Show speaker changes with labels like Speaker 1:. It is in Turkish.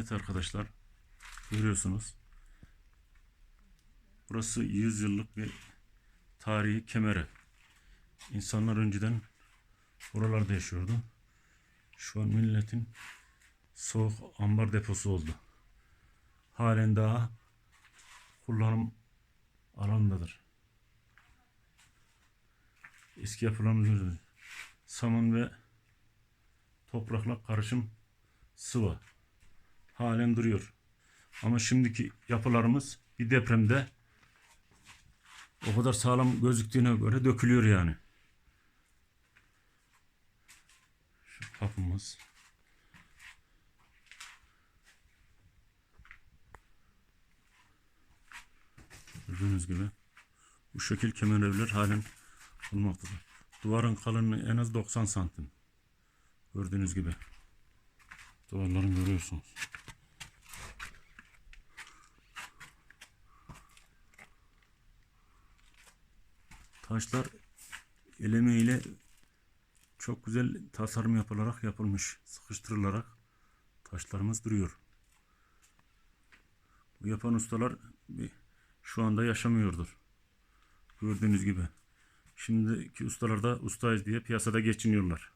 Speaker 1: Evet arkadaşlar görüyorsunuz. Burası 100 yıllık bir tarihi kemeri. İnsanlar önceden buralarda yaşıyordu. Şu an milletin soğuk ambar deposu oldu. Halen daha kullanım alanındadır. Eski yapılarımız görüyoruz. Saman ve toprakla karışım sıva halen duruyor. Ama şimdiki yapılarımız bir depremde o kadar sağlam gözüktüğüne göre dökülüyor yani. Şu kapımız. Gördüğünüz gibi bu şekil kemer evler halen bulunmaktadır. Duvarın kalınlığı en az 90 santim. Gördüğünüz gibi. Duvarlarını görüyorsunuz. Taşlar el emeğiyle çok güzel tasarım yapılarak yapılmış. Sıkıştırılarak taşlarımız duruyor. Bu yapan ustalar şu anda yaşamıyordur. Gördüğünüz gibi. Şimdiki ustalar da ustayız diye piyasada geçiniyorlar.